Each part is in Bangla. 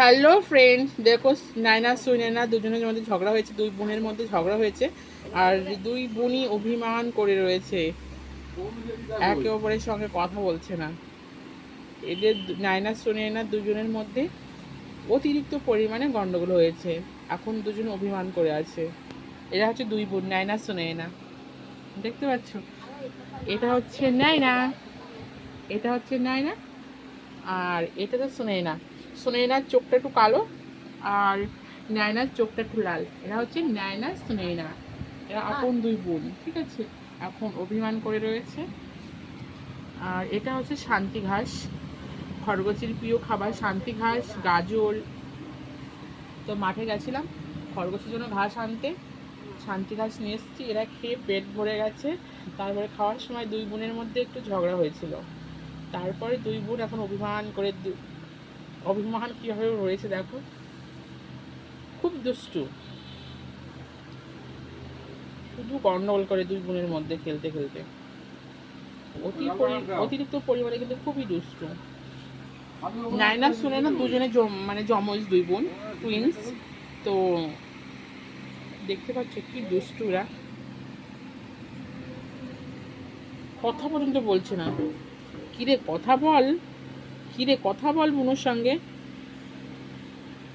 হ্যালো ফ্রেন্ড দেখো নাইনা সুইনাইনা দুজনের মধ্যে ঝগড়া হয়েছে, দুই বোনের মধ্যে ঝগড়া হয়েছে, আর দুই বোনই অভিমান করে রয়েছে। একে অপরের সঙ্গে কথা বলছে না। এদের নাইনা সুনাইনা দুজনের মধ্যে অতিরিক্ত পরিমাণে গন্ডগোল হয়েছে। এখন দুজন অভিমান করে আছে। এরা হচ্ছে দুই বোন নাইনা সুনাইনা দেখতে পাচ্ছ? এটা হচ্ছে নাইনা এটা হচ্ছে নাইনা আর এটা তো সুনাইনা সুনাইনার চোখটা একটু কালো আর নায়নার চোখটা একটু লাল। এরা হচ্ছে নায়না সুনাইনা এরা আপন দুই বোন ঠিক আছে? এখন অভিমান করে রয়েছে। আর এটা হচ্ছে শান্তি ঘাস। খরগোশের প্রিয় খাবার শান্তি ঘাস গাজর। তো মাঠে গেছিলাম খরগোশের জন্য ঘাস আনতে। শান্তি ঘাস নিয়ে এসেছি। এরা খেয়ে পেট ভরে গেছে। তারপরে খাওয়ার সময় দুই বোনের মধ্যে একটু ঝগড়া হয়েছিল। তারপরে দুই বোন এখন অভিমান করে অভিমান কীভাবে রয়েছে দেখো? খুব দুষ্টু। শুধু গন্ডগোল করে দুই বোনের মধ্যে খেলতে খেলতে। অতি পরি- অতিরিক্ত পরিমাণে কিন্তু খুবই দুষ্টু। নাইনা শুনে না দুজনে মানে জমজ দুই বোন টুইন্স তো দেখতে পাচ্ছ কি দুষ্টুরা। কথা পর্যন্ত বলছে না। কিরে কথা বল। কিরে, কথা বল বুনোর সঙ্গে।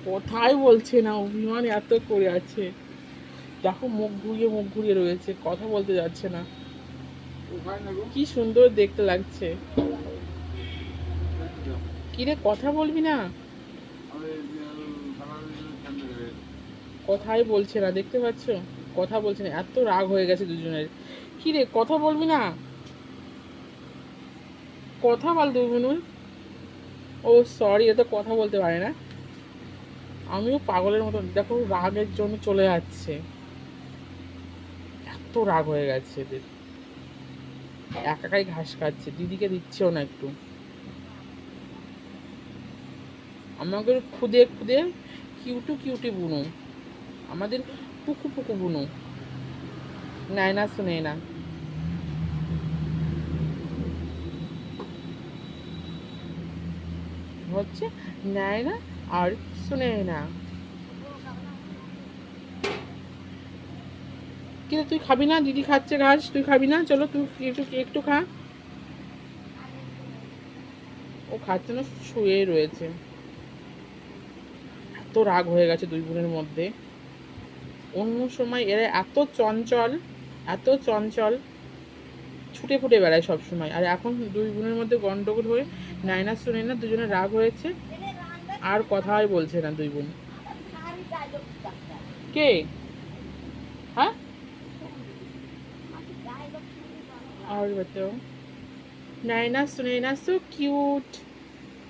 কথাই বলছে না, অভিমান এত করে আছে। দেখো, মুখ ঘুরিয়ে মুখ ঘুরিয়ে রয়েছে, কথা বলতে যাচ্ছে না। কি সুন্দর দেখতে লাগছে। কিরে, কথা বলবি না? কথাই বলছে না, দেখতে পাচ্ছ? কথা বলছে না, এত রাগ হয়ে গেছে দুজনের। কিরে, কথা বলবি না? কথা বল দুই ও সরি এত কথা বলতে পারে না। আমিও পাগলের মতো দেখো রাগের জন্য চলে যাচ্ছে। এত রাগ হয়ে গেছে এদের। একাকাই ঘাস খাচ্ছে, দিদিকে দিচ্ছেও না একটু। আমাকে খুদে খুদে কিউটু, কিউটি বুনো। আমাদের পুকু পুকু বুনো। নেয় না শুনে না হচ্ছে, নেয় না আর শুনে না। কিন্তু তুই খাবি না, দিদি খাচ্ছে ঘাস, তুই খাবি না, চলো তুই একটু একটু খা। ও খাচ্ছে না শুয়ে রয়েছে। এত রাগ হয়ে গেছে দুই বোনের মধ্যে। অন্য সময় এরা এত চঞ্চল এত চঞ্চল। ছুটে ফুটে বেড়ায় সব সময় আর এখন দুই বোনের মধ্যে গন্ডগোল হয়ে নাইনা শুনে না দুজনে রাগ হয়েছে আর কথাই বলছে না দুই বোন কে হ্যাঁ और बताओ नैना सुनैना सो क्यूट